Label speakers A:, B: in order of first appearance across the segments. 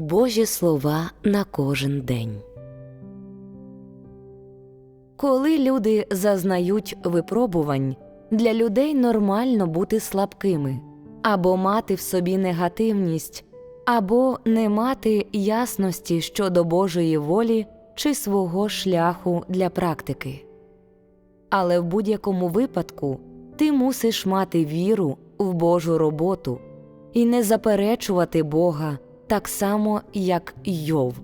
A: Божі слова на кожен день. Коли люди зазнають випробувань, для людей нормально бути слабкими або мати в собі негативність, або не мати ясності щодо Божої волі чи свого шляху для практики. Але в будь-якому випадку ти мусиш мати віру в Божу роботу і не заперечувати Бога так само, як Йов.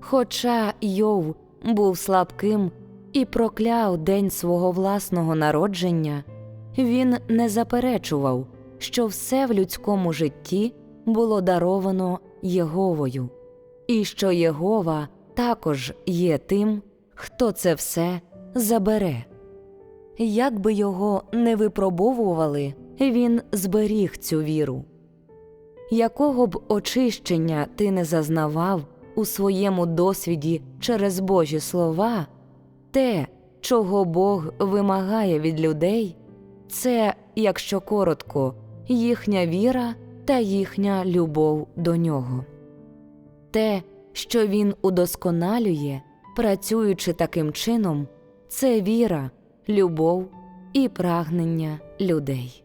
A: Хоча Йов був слабким і прокляв день свого власного народження, він не заперечував, що все в людському житті було даровано Єговою, і що Єгова також є тим, хто це все забере. Як би його не випробовували, він зберіг цю віру. Якого б очищення ти не зазнавав у своєму досвіді через Божі слова, те, чого Бог вимагає від людей, це, якщо коротко, їхня віра та їхня любов до нього. Те, що він удосконалює, працюючи таким чином, це віра, любов і прагнення людей.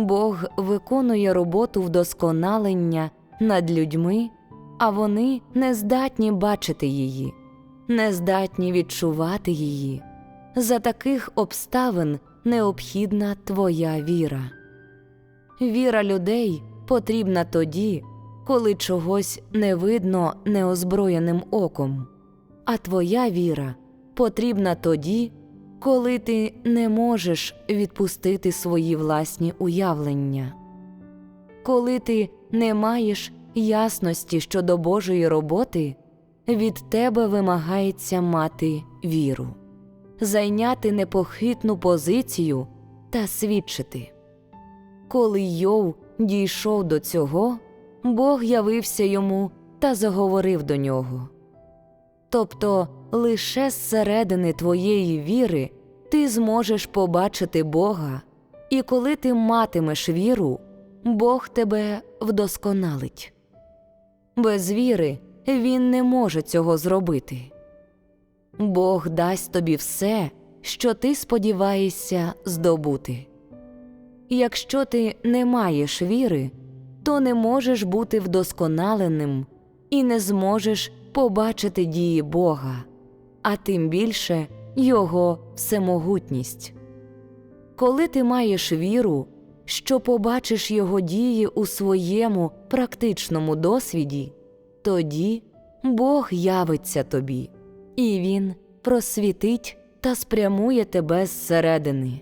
A: Бог виконує роботу вдосконалення над людьми, а вони не здатні бачити її, не здатні відчувати її. За таких обставин необхідна твоя віра. Віра людей потрібна тоді, коли чогось не видно неозброєним оком, а твоя віра потрібна тоді, коли ти не можеш відпустити свої власні уявлення, коли ти не маєш ясності щодо Божої роботи, від тебе вимагається мати віру, зайняти непохитну позицію та свідчити. Коли Йов дійшов до цього, Бог явився йому та заговорив до нього. Тобто лише зсередини твоєї віри ти зможеш побачити Бога, і коли ти матимеш віру, Бог тебе вдосконалить. Без віри Він не може цього зробити. Бог дасть тобі все, що ти сподіваєшся здобути. Якщо ти не маєш віри, то не можеш бути вдосконаленим і не зможеш побачити дії Бога, а тим більше Його всемогутність. Коли ти маєш віру, що побачиш Його дії у своєму практичному досвіді, тоді Бог явиться тобі, і Він просвітить та спрямує тебе зсередини.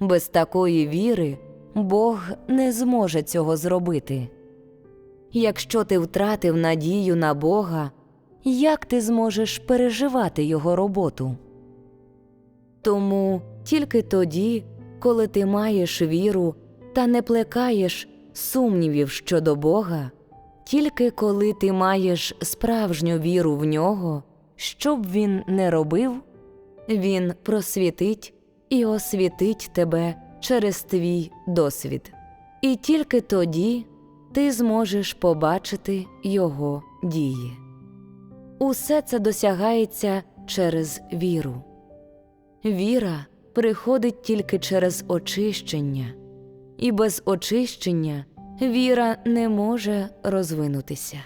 A: Без такої віри Бог не зможе цього зробити. Якщо ти втратив надію на Бога, як ти зможеш переживати Його роботу? Тому тільки тоді, коли ти маєш віру та не плекаєш сумнівів щодо Бога, тільки коли ти маєш справжню віру в нього, що б він не робив, він просвітить і освітить тебе через твій досвід, і тільки тоді ти зможеш побачити його дії. Усе це досягається через віру. Віра приходить тільки через очищення, і без очищення віра не може розвинутися.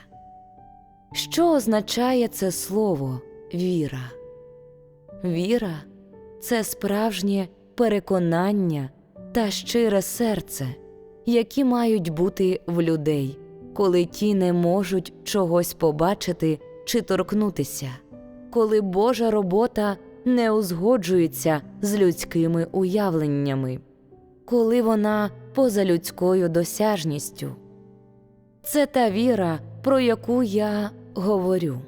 A: Що означає це слово віра? Віра це справжнє переконання та щире серце, які мають бути в людей, коли ті не можуть чогось побачити чи торкнутися, коли Божа робота не узгоджується з людськими уявленнями, коли вона поза людською досяжністю. Це та віра, про яку я говорю.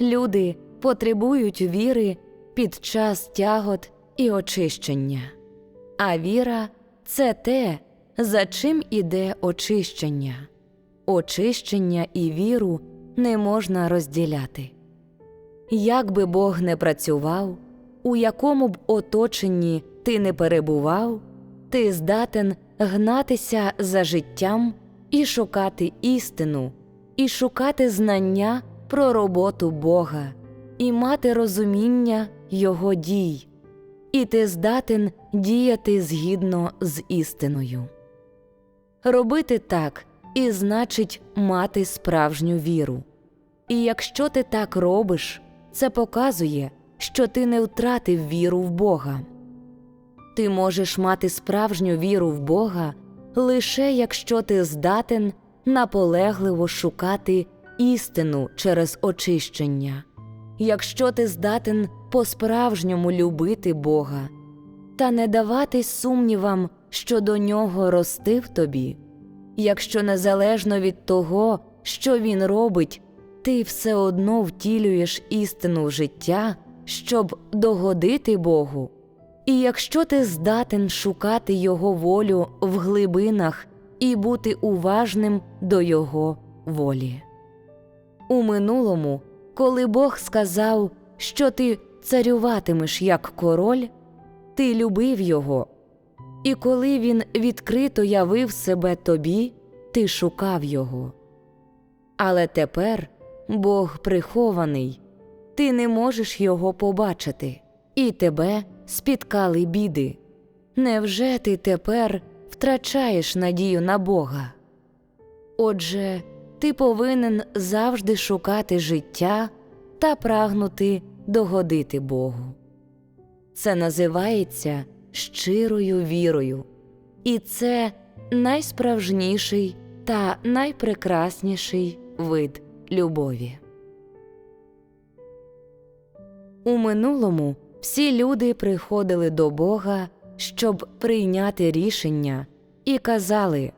A: Люди потребують віри під час тягот і очищення, а віра це те, за чим іде очищення. Очищення і віру не можна розділяти. Як би Бог не працював, у якому б оточенні ти не перебував, ти здатен гнатися за життям і шукати істину, і шукати знання про роботу Бога, і мати розуміння Його дій, і ти здатен діяти згідно з істиною. Робити так і значить мати справжню віру. І якщо ти так робиш, це показує, що ти не втратив віру в Бога. Ти можеш мати справжню віру в Бога лише якщо ти здатен наполегливо шукати істину через очищення, якщо ти здатен по-справжньому любити Бога та не даватись сумнівам щодо нього рости в тобі, якщо незалежно від того, що він робить, ти все одно втілюєш істину в життя, щоб догодити Богу. І якщо ти здатен шукати Його волю в глибинах і бути уважним до Його волі. У минулому, коли Бог сказав, що ти царюватимеш як король, ти любив Його, і коли Він відкрито явив себе тобі, ти шукав Його. Але тепер Бог прихований, ти не можеш його побачити, і тебе спіткали біди. Невже ти тепер втрачаєш надію на Бога? Отже, ти повинен завжди шукати життя та прагнути догодити Богу. Це називається щирою вірою, і це найсправжніший та найпрекрасніший вид любові. У минулому всі люди приходили до Бога, щоб прийняти рішення, і казали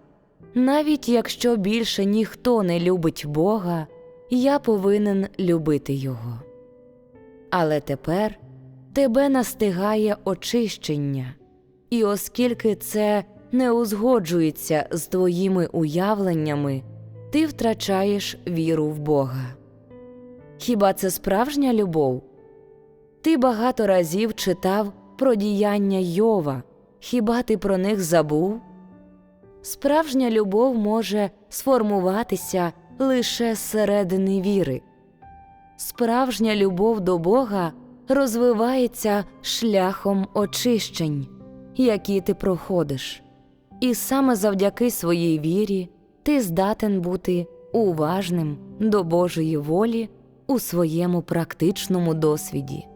A: навіть якщо більше ніхто не любить Бога, я повинен любити Його. Але тепер тебе настигає очищення, і оскільки це не узгоджується з твоїми уявленнями, ти втрачаєш віру в Бога. Хіба це справжня любов? Ти багато разів читав про діяння Йова, хіба ти про них забув? Справжня любов може сформуватися лише зсередини віри. Справжня любов до Бога розвивається шляхом очищень, які ти проходиш, і саме завдяки своїй вірі ти здатен бути уважним до Божої волі у своєму практичному досвіді.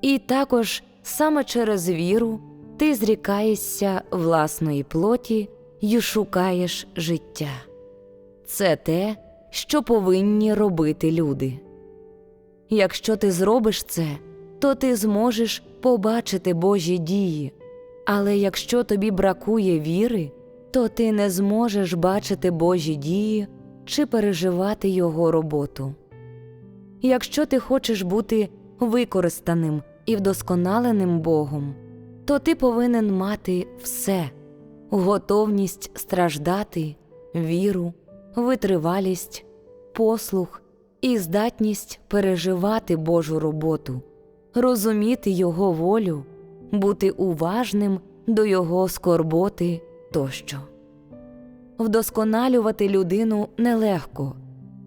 A: І також саме через віру ти зрікаєшся власної плоті й шукаєш життя. Це те, що повинні робити люди. Якщо ти зробиш це, то ти зможеш побачити Божі дії, але якщо тобі бракує віри, то ти не зможеш бачити Божі дії чи переживати Його роботу. Якщо ти хочеш бути використаним і вдосконаленим Богом, то ти повинен мати все готовність страждати, віру, витривалість, послух і здатність переживати Божу роботу, розуміти Його волю, бути уважним до Його скорботи тощо. Вдосконалювати людину нелегко,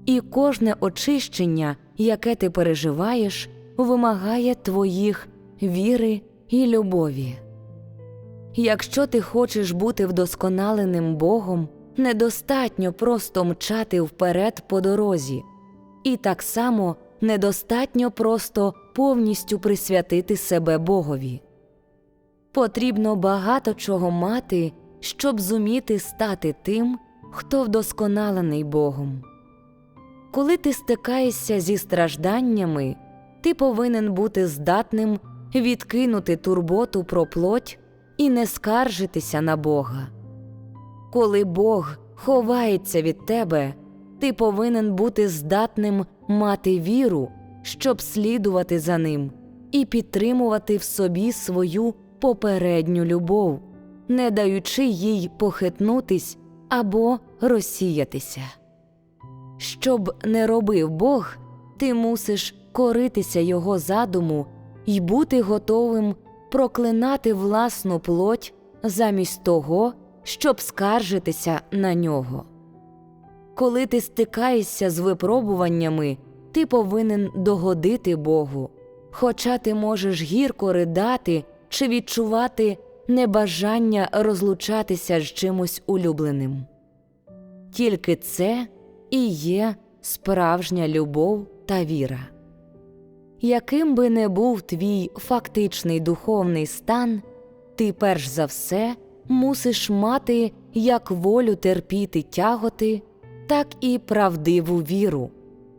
A: і кожне очищення, яке ти переживаєш, вимагає твоїх віри і любові. Якщо ти хочеш бути вдосконаленим Богом, недостатньо просто мчати вперед по дорозі, і так само недостатньо просто повністю присвятити себе Богові. Потрібно багато чого мати, щоб зуміти стати тим, хто вдосконалений Богом. Коли ти стикаєшся зі стражданнями, ти повинен бути здатним відкинути турботу про плоть і не скаржитися на Бога. Коли Бог ховається від тебе, ти повинен бути здатним мати віру, щоб слідувати за ним і підтримувати в собі свою попередню любов, не даючи їй похитнутись або розсіятися. Щоб не робив Бог, ти мусиш коритися Його задуму і бути готовим проклинати власну плоть замість того, щоб скаржитися на нього. Коли ти стикаєшся з випробуваннями, ти повинен догодити Богу, хоча ти можеш гірко ридати чи відчувати небажання розлучатися з чимось улюбленим. Тільки це і є справжня любов та віра. Яким би не був твій фактичний духовний стан, ти перш за все мусиш мати як волю терпіти тяготи, так і правдиву віру,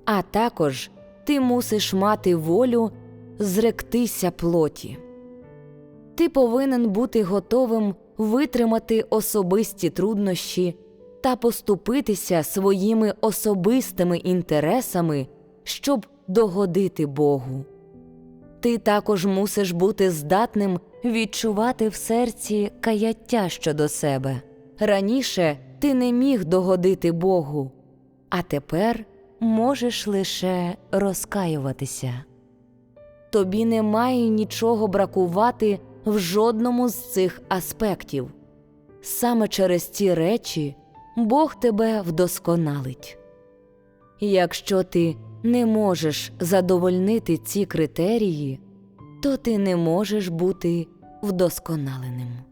A: а також ти мусиш мати волю зректися плоті. Ти повинен бути готовим витримати особисті труднощі та поступитися своїми особистими інтересами, щоб догодити Богу. Ти також мусиш бути здатним відчувати в серці каяття щодо себе. Раніше ти не міг догодити Богу, а тепер можеш лише розкаюватися. Тобі не має нічого бракувати в жодному з цих аспектів. Саме через ці речі Бог тебе вдосконалить. Якщо ти не можеш задовольнити ці критерії, то ти не можеш бути вдосконаленим.